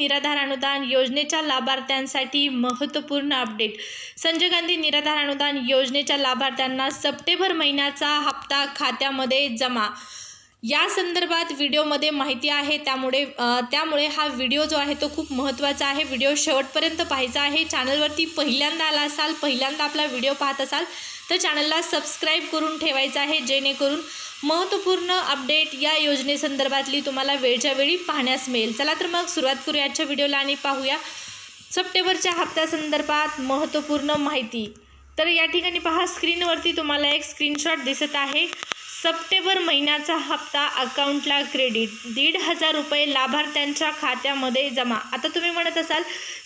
निराधार अनुदान योजनेच्या लाभार्थ्यांसाठी महत्त्वपूर्ण अपडेट. संजय गांधी निराधार अनुदान योजनेच्या लाभार्थ्यांना सप्टेंबर महिन्याचा हप्ता खात्यामध्ये जमा. या संदर्भात व्हिडिओमध्ये माहिती आहे त्यामुळे त्यामुळे हा व्हिडिओ जो आहे तो खूप महत्त्वाचा आहे. व्हिडिओ शेवटपर्यंत पाहायचा आहे. चॅनलवरती पहिल्यांदा आला असाल पहिल्यांदा आपला व्हिडिओ पाहत असाल तर चॅनलला सबस्क्राईब करून ठेवायचा आहे जेणेकरून महत्त्वपूर्ण अपडेट या योजनेसंदर्भातली तुम्हाला वेळच्या वेळी पाहण्यास मिळेल. चला तर मग सुरुवात करूया. आजच्या व्हिडिओला आणि पाहूया. सप्टेंबरच्या हप्त्यासंदर्भात महत्त्वपूर्ण माहिती. तर या ठिकाणी पहा स्क्रीनवरती तुम्हाला एक स्क्रीनशॉट दिसत आहे. सप्टेंबर महिन्याचा हप्ता अकाउंटला क्रेडिट. दीड हजार रुपये लाभार्थ्यांच्या खात्यामध्ये जमा. आता तुम्ही म्हणत असाल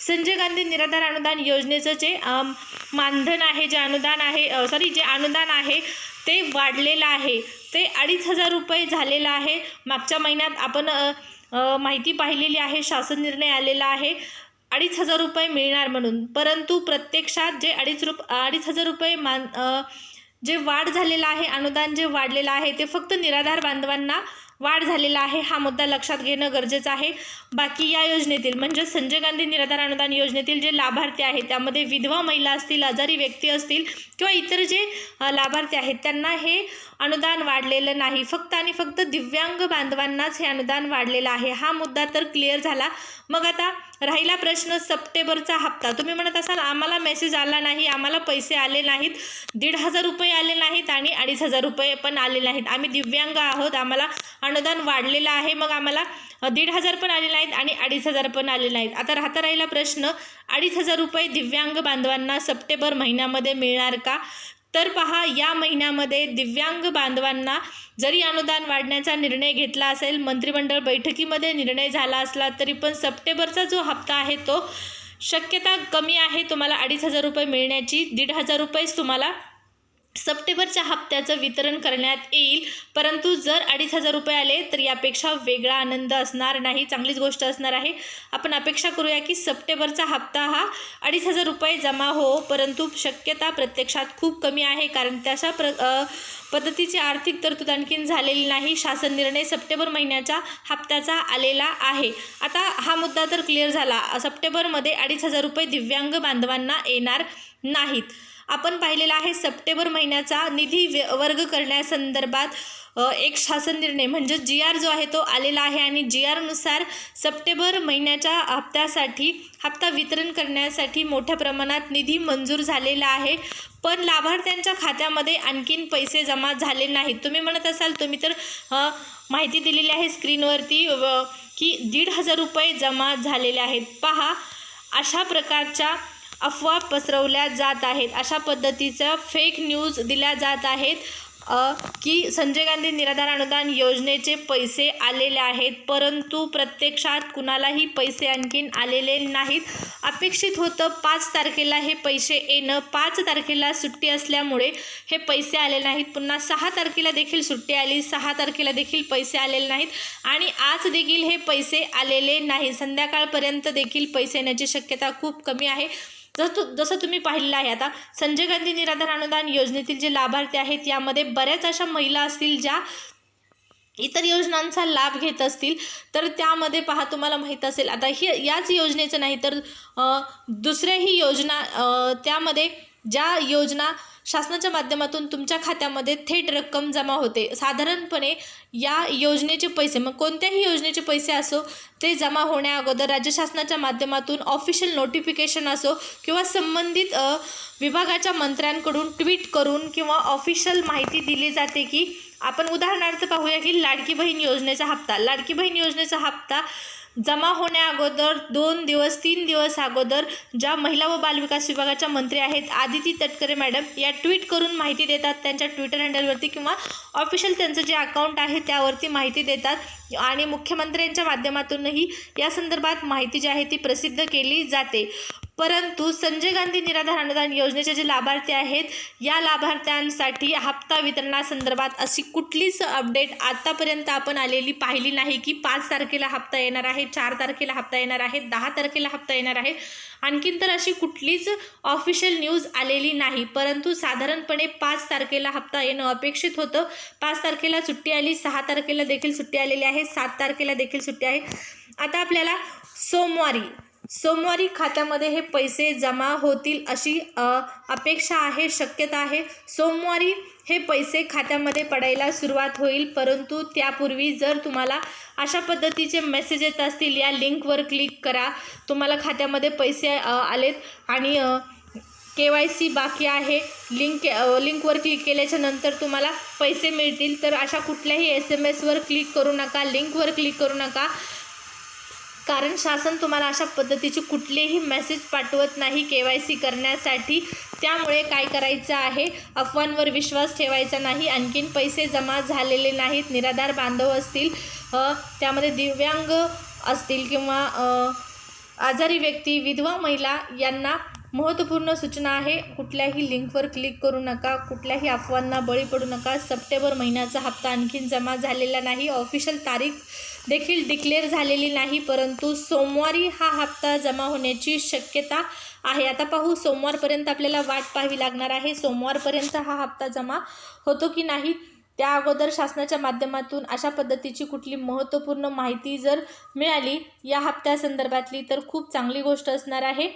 संजय गांधी निराधार अनुदान योजनेचं जे मानधन आहे जे अनुदान आहे सॉरी जे अनुदान आहे ते वाढलेलं आहे. ते अडीच हजार रुपये झालेलं आहे. मागच्या महिन्यात आपण माहिती पाहिलेली आहे. शासन निर्णय आलेला आहे. अडीच हजार रुपये मिळणार म्हणून. परंतु प्रत्यक्षात जे अडीच रुप अडीच हजार रुपये मान जे वाढ झालेलं आहे अनुदान जे वाढलेलं आहे ते फक्त निराधार बांधवांना वाढ झालेला आहे. हा मुद्दा लक्षात घेणं गरजेचं आहे. बाकी या योजनेतील म्हणजे संजय गांधी निराधार अनुदान योजनेतील जे लाभार्थी आहेत त्यामध्ये विधवा महिला असतील आजारी व्यक्ती असतील किंवा इतर जे लाभार्थी आहेत त्यांना हे अनुदान वाढलेलं नाही. फक्त आणि फक्त दिव्यांग बांधवांनाच हे अनुदान वाढलेलं आहे. हा मुद्दा तर क्लिअर झाला. मग आता राहिला प्रश्न सप्टेंबरचा हप्ता. तुम्ही म्हणत असाल आम्हाला मेसेज आला नाही आम्हाला पैसे आले नाहीत. दीड हजार रुपये आले नाहीत आणि अडीच हजार रुपये पण आले नाहीत. आम्ही दिव्यांग आहोत आम्हाला अनुदान वाढलेलं आहे मग आम्हाला दीड हजार पण आले नाहीत आणि अडीच हजार पण आले नाहीत. आता राहता राहिला प्रश्न अडीच हजार रुपये दिव्यांग बांधवांना सप्टेंबर महिन्यामध्ये मिळणार का? तर पहा या महिन्यामध्ये दिव्यांग बांधवांना जरी अनुदान वाढण्याचा निर्णय घेतला असेल मंत्रिमंडळ बैठकीमध्ये निर्णय झाला असला तरी पण सप्टेंबरचा जो हप्ता आहे तो शक्यता कमी आहे. तुम्हाला अडीच हजार रुपये मिळण्याची दीड हजार रुपयेच तुम्हाला सप्टेंबरच्या हप्त्याचं वितरण करण्यात येईल. परंतु जर अडीच हजार रुपये आले तर यापेक्षा वेगळा आनंद असणार नाही. चांगलीच गोष्ट असणार आहे. आपण अपेक्षा करूया की सप्टेंबरचा हप्ता हा अडीच हजार रुपये जमा हो परंतु शक्यता प्रत्यक्षात खूप कमी आहे. कारण तशा प्र पद्धतीची आर्थिक तरतूद आणखीन झालेली नाही. शासन निर्णय सप्टेंबर महिन्याच्या हप्त्याचा आलेला आहे. आता हा मुद्दा तर क्लिअर झाला. सप्टेंबरमध्ये अडीच हजार रुपये दिव्यांग बांधवांना येणार नाहीत. आपण पाहिलेला आहे सप्टेंबर महिन्याचा निधी व्य- वर्ग करण्यासंदर्भात एक शासन निर्णय. म्हणजे जी आर जो आहे तो आलेला आहे आणि जी आरनुसार सप्टेंबर महिन्याच्या हप्त्यासाठी हप्ता वितरण करण्यासाठी मोठ्या प्रमाणात निधी मंजूर झालेला आहे. पण लाभार्थ्यांच्या खात्यामध्ये आणखीन पैसे जमा झाले नाहीत. तुम्ही म्हणत असाल तुम्ही तर माहिती दिलेली आहे स्क्रीनवरती की दीड हजार रुपये जमा झालेले आहेत. पहा अशा प्रकारच्या अफवा पसरवल्या जात आहेत. अशा पद्धतीचं फेक न्यूज दिल्या जात आहेत. की संजय गांधी निराधार अनुदान योजनेचे पैसे आलेले आहेत परंतु प्रत्यक्षात कुणालाही पैसे आणखीन आलेले नाहीत. अपेक्षित होतं पाच तारखेला हे पैसे येणं पाच तारखेला सुट्टी असल्यामुळे हे पैसे आले नाहीत. पुन्हा सहा तारखेला देखील सुट्टी आली सहा तारखेला देखील पैसे आलेले नाहीत. आणि आज देखील हे पैसे आलेले नाही. संध्याकाळपर्यंत देखील पैसे येण्याची शक्यता खूप कमी आहे. जसं तु जसं तुम्ही पाहिलेलं आहे आता संजय गांधी निराधार अनुदान योजनेतील जे लाभार्थी आहेत यामध्ये बऱ्याच अशा महिला असतील ज्या इतर योजनांचा लाभ घेत असतील. तर त्यामध्ये पहा तुम्हाला माहीत असेल आता ही याच योजनेचं नाही तर दुसऱ्याही योजना त्यामध्ये ज्या योजना शासनाच्या माध्यमातून तुमच्या खात्यामध्ये थेट रक्कम जमा होते साधारणपणे या योजनेचे पैसे मग कोणत्याही योजनेचे पैसे असो ते जमा होण्या अगोदर राज्य शासनाच्या माध्यमातून ऑफिशियल नोटिफिकेशन असो किंवा संबंधित विभागाच्या मंत्र्यांकडून ट्विट करून किंवा ऑफिशियल माहिती दिली जाते की आपण उदाहरणार्थ पाहूया की लाडकी बहीण योजनेचा हप्ता. लाडकी बहीण योजनेचा हप्ता जमा होण्या अगोदर दोन दिवस तीन दिवस अगोदर ज्या महिला व बालविकास विभागाच्या मंत्री आहेत आदिती तटकरे मॅडम या ट्विट करून माहिती देतात. त्यांच्या ट्विटर हँडलवरती किंवा ऑफिशियल त्यांचं जे अकाउंट आहे त्यावरती माहिती देतात. आणि मुख्यमंत्र्यांच्या माध्यमातूनही या संदर्भात माहिती जी आहे ती प्रसिद्ध केली जाते. परंतु संजय गांधी निराधार अनुदान योजनेचे जे लाभार्थी आहेत या लाभार्थ्यांसाठी हप्ता वितरणासंदर्भात अशी कुठलीच अपडेट आतापर्यंत आपण आलेली पाहिली नाही की पाच तारखेला हप्ता येणार आहे चार तारखेला हप्ता येणार आहे दहा तारखेला हप्ता येणार आहे. आणखीन तर अशी कुठलीच ऑफिशियल न्यूज आलेली नाही. परंतु साधारणपणे पाच तारखेला हप्ता येणं अपेक्षित होतं. पाच तारखेला सुट्टी आली सहा तारखेला देखील सुट्टी आलेली आहे सात तारखेला देखील सुट्टी आहे. आता आपल्याला सोमवारी सोमवारी खात्यामध्ये हे पैसे जमा होतील अशी अपेक्षा आहे शक्यता आहे. सोमवारी हे पैसे खात्यामध्ये पडायला सुरुवात होईल परंतु त्यापूर्वी जर तुम्हाला अशा पद्धतीचे मेसेज येत असतील या लिंकवर क्लिक करा. तुम्हाला खात्यामध्ये पैसे आलेत आणि के वाय सी बाकी आहे. लिंक लिंकवर क्लिक केल्याच्यानंतर तुम्हाला पैसे मिळतील. तर अशा कुठल्याही एस एम एसवर क्लिक करू नका लिंकवर क्लिक करू नका. कारण शासन तुम्हाला अशा पद्धतीचे कुठलेही मेसेज पाठवत नाही के वाय सी करण्यासाठी. त्यामुळे काय करायचं आहे? अफवांवर विश्वास ठेवायचा नाही. आणखीन पैसे जमा झालेले नाहीत. निराधार बांधव असतील. त्यामध्ये दिव्यांग असतील किंवा आजारी व्यक्ती विधवा महिला यांना महत्त्वपूर्ण सूचना आहे. कुठल्याही लिंकवर क्लिक करू नका. कुठल्याही अफवांना बळी पडू नका. सप्टेंबर महिन्याचा हप्ता आणखीन जमा झालेला नाही. ऑफिशियल तारीख देखील डिक्लेअर झालेली नाही परंतु सोमवारी हा हप्ता जमा होण्याची शक्यता आहे. आता पाहू सोमवारपर्यंत आपल्याला वाट पाहावी लागणार आहे. सोमवारपर्यंत हा हप्ता जमा होतो की नाही? त्या अगोदर शासनाच्या माध्यमातून अशा पद्धतीची कुठली महत्त्वपूर्ण माहिती जर मिळाली या हप्त्यासंदर्भातली तर खूप चांगली गोष्ट असणार आहे.